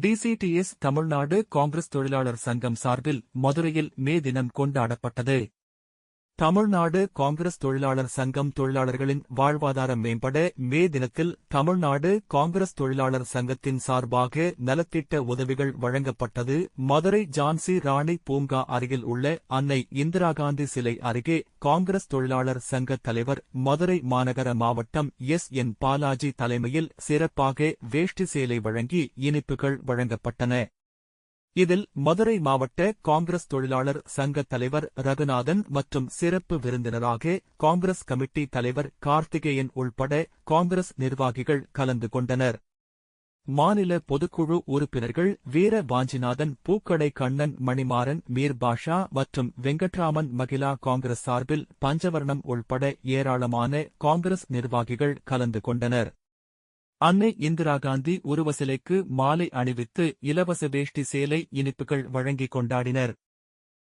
டிசிடிஎஸ் தமிழ்நாடு காங்கிரஸ் தொழிலாளர் சங்கம் சார்பில் மதுரையில் மே தினம் கொண்டாடப்பட்டது. தமிழ்நாடு காங்கிரஸ் தொழிலாளர் சங்கம் தொழிலாளர்களின் வாழ்வாதாரம் மேம்பட மே தினத்தில் தமிழ்நாடு காங்கிரஸ் தொழிலாளர் சங்கத்தின் சார்பாக நலத்திட்ட உதவிகள் வழங்கப்பட்டது. மதுரை ஜான்சி ராணி பூங்கா அருகில் உள்ள அன்னை இந்திரா காந்தி சிலை அருகே காங்கிரஸ் தொழிலாளர் சங்க தலைவர் மதுரை மாநகர மாவட்டம் எஸ். என். பாலாஜி தலைமையில் சிறப்பாக வேஷ்டி சேலை வழங்கி இனிப்புகள் வழங்கப்பட்டன. இதில் மதுரை மாவட்ட காங்கிரஸ் தொழிலாளர் சங்க தலைவர் ரகுநாதன் மற்றும் சிறப்பு விருந்தினராக காங்கிரஸ் கமிட்டி தலைவர் கார்த்திகேயன் உள்பட காங்கிரஸ் நிர்வாகிகள் கலந்து கொண்டனர். மாநில பொதுக்குழு உறுப்பினர்கள் வீர வாஞ்சிநாதன் பூக்கடை கண்ணன் மணிமாறன் மீர் பாஷா மற்றும் வெங்கட்ராமன் மகிழா காங்கிரஸ் சார்பில் பஞ்சவர்ணம் உள்பட ஏராளமான காங்கிரஸ் நிர்வாகிகள் கலந்து கொண்டனர். அன்னை இந்திரா காந்தி உருவசிலைக்கு மாலை அணிவித்து இலவச வேஷ்டி சேலை இனிப்புகள் வழங்கிக் கொண்டாடினர்.